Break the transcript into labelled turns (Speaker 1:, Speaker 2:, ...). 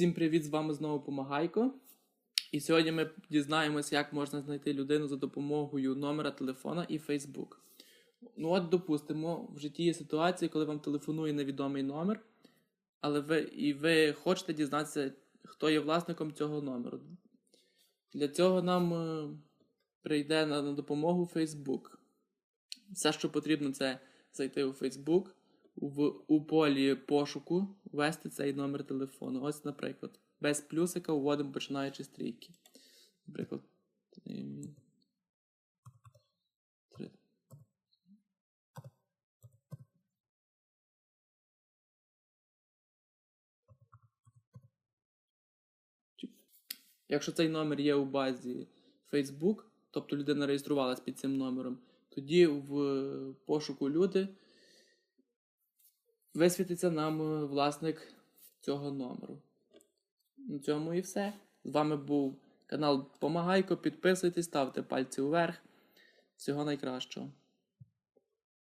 Speaker 1: Всім привіт! З вами знову Помагайко. І сьогодні ми дізнаємося, як можна знайти людину за допомогою номера телефона і Facebook. Ну от, допустимо, в житті є ситуації, коли вам телефонує невідомий номер, але ви, і ви хочете дізнатися, хто є власником цього номеру. Для цього нам е, прийде на, на допомогу Facebook. Все, що потрібно, це зайти у Facebook, в, у полі пошуку ввести цей номер телефону. Ось, наприклад, без плюсика вводимо починаючи з трійки. Наприклад. Якщо цей номер є у базі Facebook, тобто людина реєструвалась під цим номером, тоді в пошуку люди висвітиться нам е, власник цього номеру. На цьому і все. З вами був канал Помагайко. Підписуйтесь, ставте пальці вверх. Всього найкращого.